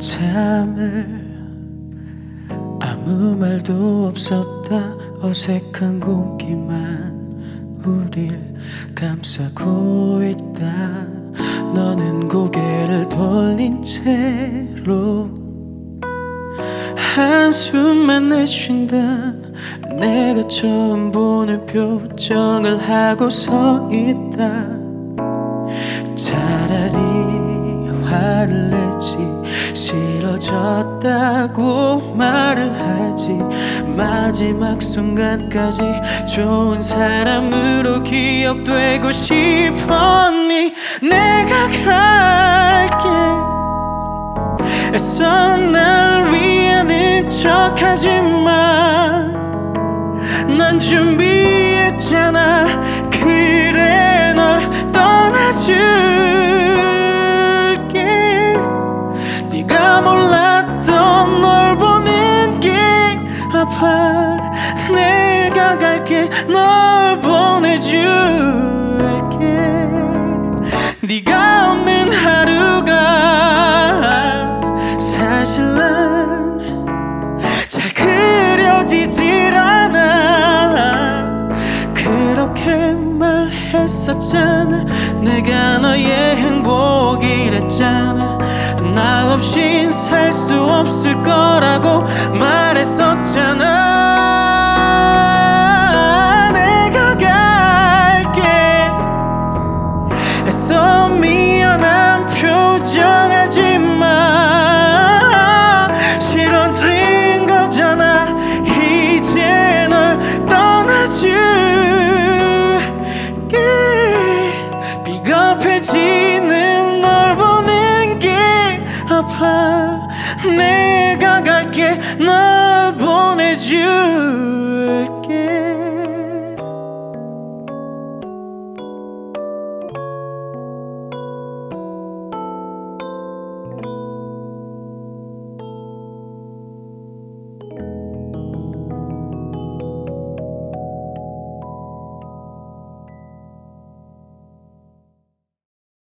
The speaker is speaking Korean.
한참을 아무 말도 없었다. 어색한 공기만 우릴 감싸고 있다. 너는 고개를 돌린 채로 한숨만 내쉰다. 내가 처음 보는 표정을 하고 서 있다. 차라리 화를 내지. 싫어졌다고 말을 하지. 마지막 순간까지 좋은 사람으로 기억되고 싶었니? 내가 갈게. 애써 날 위하는 척하지마. 난 준비했잖아. 그래 널 아파 내가 갈게. 널 보내줄게. 네가 없는 하루가 사실 난잘 그려지질 않아. 그렇게 말했었잖아. 내가 너의 행복이랬잖아. 나 없인 살 수 없을 거라고 말 했었잖아. 내가 갈게. 애써 미안한 표정하지 마. 싫어진 거잖아. 이제 널 떠나줄게. 비겁해지는 널 보는 게 아파. 내가 갈게. 널 보내줄게